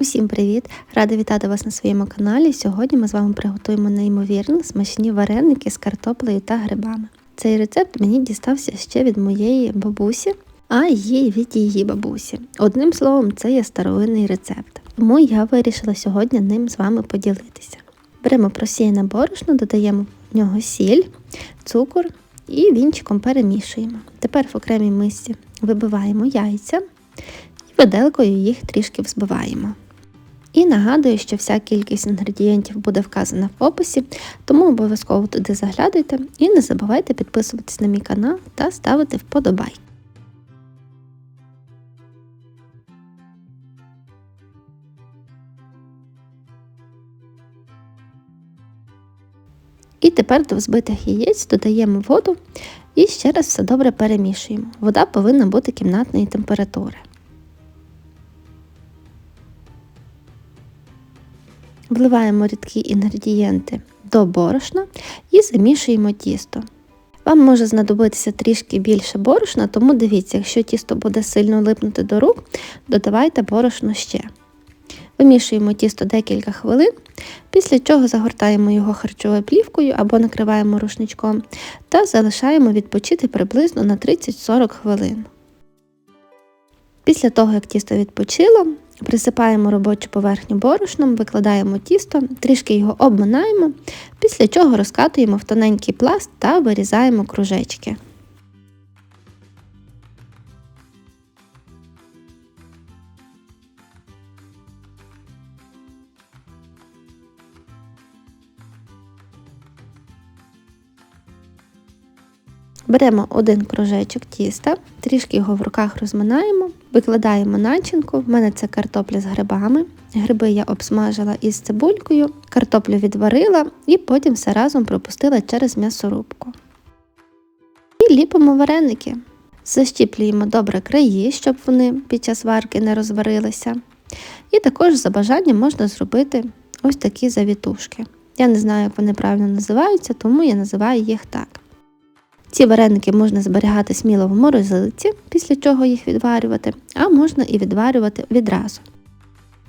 Усім привіт! Рада вітати вас на своєму каналі. Сьогодні ми з вами приготуємо неймовірно смачні вареники з картоплею та грибами. Цей рецепт мені дістався ще від моєї бабусі, а їй від її бабусі. Одним словом, це є старовинний рецепт. Тому я вирішила сьогодні ним з вами поділитися. Беремо просіяне борошно, додаємо в нього сіль, цукор і вінчиком перемішуємо. Тепер в окремій мисці вибиваємо яйця виделкою їх трішки взбиваємо. І нагадую, що вся кількість інгредієнтів буде вказана в описі, тому обов'язково туди заглядуйте і не забувайте підписуватись на мій канал та ставити вподобайки. І тепер до взбитих яєць додаємо воду і ще раз все добре перемішуємо. Вода повинна бути кімнатної температури. Вливаємо рідкі інгредієнти до борошна і замішуємо тісто. Вам може знадобитися трішки більше борошна, тому дивіться, якщо тісто буде сильно липнути до рук, додавайте борошно ще. Вимішуємо тісто декілька хвилин, після чого загортаємо його харчовою плівкою або накриваємо рушничком та залишаємо відпочити приблизно на 30-40 хвилин. Після того, як тісто відпочило, присипаємо робочу поверхню борошном, викладаємо тісто, трішки його обминаємо, після чого розкатуємо в тоненький пласт та вирізаємо кружечки. Беремо один кружечок тіста, трішки його в руках розминаємо, викладаємо начинку. В мене це картопля з грибами. Гриби я обсмажила із цибулькою, картоплю відварила і потім все разом пропустила через м'ясорубку. І ліпимо вареники. Защіплюємо добре краї, щоб вони під час варки не розварилися. І також за бажанням можна зробити ось такі завітушки. Я не знаю, як вони правильно називаються, тому я називаю їх так. Ці вареники можна зберігати сміло в морозилиці, після чого їх відварювати, а можна і відварювати відразу.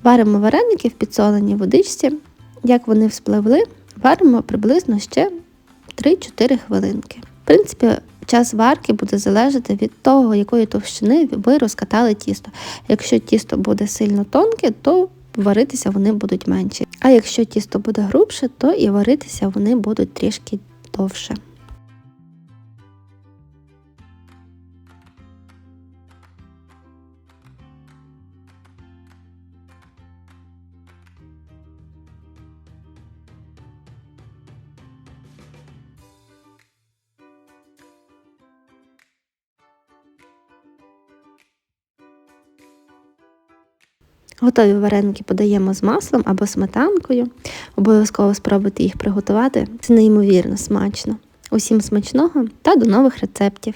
Варимо вареники в підсоленій водичці, як вони вспливли, варимо приблизно ще 3-4 хвилинки. В принципі, час варки буде залежати від того, якої товщини ви розкатали тісто. Якщо тісто буде сильно тонке, то варитися вони будуть менші. А якщо тісто буде грубше, то і варитися вони будуть трішки довше. Готові вареники подаємо з маслом або сметанкою. Обов'язково спробуйте їх приготувати. Це неймовірно смачно. Усім смачного та до нових рецептів!